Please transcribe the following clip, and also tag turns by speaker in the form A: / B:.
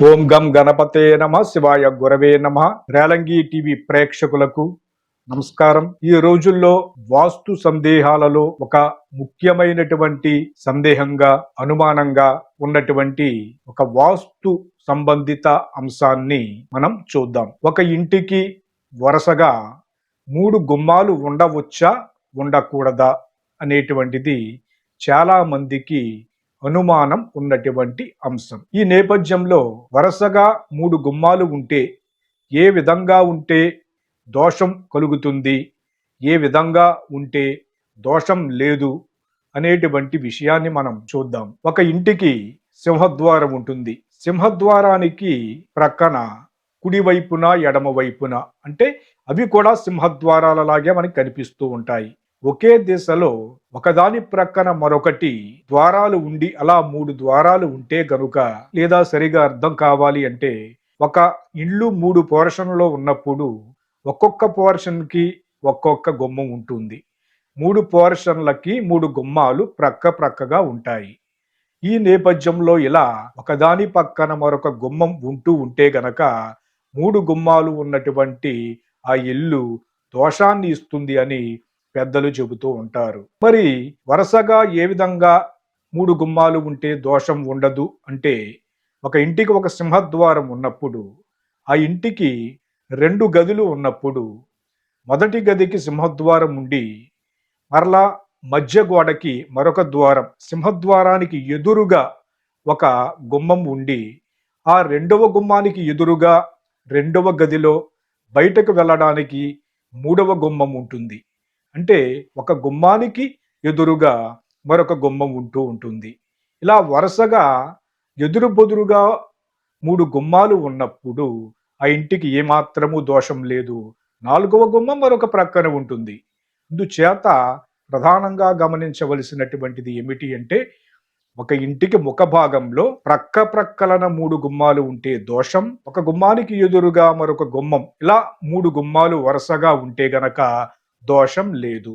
A: ఓం గం గణపతే నమ శివాయ గురవే నమ. రేలంగి టీవీ ప్రేక్షకులకు నమస్కారం. ఈ రోజుల్లో వాస్తు సందేహాలలో ఒక ముఖ్యమైనటువంటి సందేహంగా అనుమానంగా ఉన్నటువంటి ఒక వాస్తు సంబంధిత అంశాన్ని మనం చూద్దాం. ఒక ఇంటికి వరుసగా మూడు గుమ్మాలు ఉండవచ్చా ఉండకూడదా అనేటువంటిది చాలా మందికి అనుమానం ఉన్నటువంటి అంశం. ఈ నేపథ్యంలో వరుసగా మూడు గుమ్మాలు ఉంటే ఏ విధంగా ఉంటే దోషం కలుగుతుంది? ఏ విధంగా ఉంటే దోషం లేదు? అనేటువంటి విషయాన్ని మనం చూద్దాం. ఒక ఇంటికి సింహద్వారం ఉంటుంది. సింహద్వారానికి ప్రక్కన కుడివైపున ఎడమ వైపున అంటే అవి కూడా సింహద్వారాలలాగే మనకి కనిపిస్తూ ఉంటాయి. ఒకే దిశలో ఒకదాని ప్రక్కన మరొకటి ద్వారాలు ఉండి అలా మూడు ద్వారాలు ఉంటే గనుక లేదా సరిగా అర్థం కావాలి అంటే ఒక ఇల్లు మూడు పోర్షన్లో ఉన్నప్పుడు ఒక్కొక్క పోర్షన్కి ఒక్కొక్క గుమ్మం ఉంటుంది. మూడు పోర్షన్లకి మూడు గుమ్మాలు ప్రక్క ప్రక్కగా ఉంటాయి. ఈ నేపథ్యంలో ఇలా ఒకదాని పక్కన మరొక గుమ్మం ఉంటూ ఉంటే గనక మూడు గుమ్మాలు ఉన్నటువంటి ఆ ఇల్లు దోషాన్ని ఇస్తుంది అని పెద్దలు చెబుతూ ఉంటారు. మరి వరుసగా ఏ విధంగా మూడు గుమ్మాలు ఉంటే దోషం ఉండదు అంటే ఒక ఇంటికి ఒక సింహద్వారం ఉన్నప్పుడు ఆ ఇంటికి రెండు గదులు ఉన్నప్పుడు మొదటి గదికి సింహద్వారం ఉండి మరలా మధ్య గోడకి మరొక ద్వారం సింహద్వారానికి ఎదురుగా ఒక గుమ్మం ఉండి ఆ రెండవ గుమ్మానికి ఎదురుగా రెండవ గదిలో బయటకు వెళ్ళడానికి మూడవ గుమ్మం ఉంటుంది. అంటే ఒక గుమ్మానికి ఎదురుగా మరొక గుమ్మం ఉంటూ ఉంటుంది. ఇలా వరుసగా ఎదురు బొదురుగా మూడు గుమ్మాలు ఉన్నప్పుడు ఆ ఇంటికి ఏమాత్రము దోషం లేదు. నాలుగవ గుమ్మం మరొక ప్రక్కన ఉంటుంది. అందుచేత ప్రధానంగా గమనించవలసినటువంటిది ఏమిటి అంటే ఒక ఇంటికి ముఖ భాగంలో ప్రక్క ప్రక్కలన మూడు గుమ్మాలు ఉంటే దోషం ఒక గుమ్మానికి ఎదురుగా మరొక గుమ్మం. ఇలా మూడు గుమ్మాలు వరుసగా ఉంటే గనక దోషం లేదు.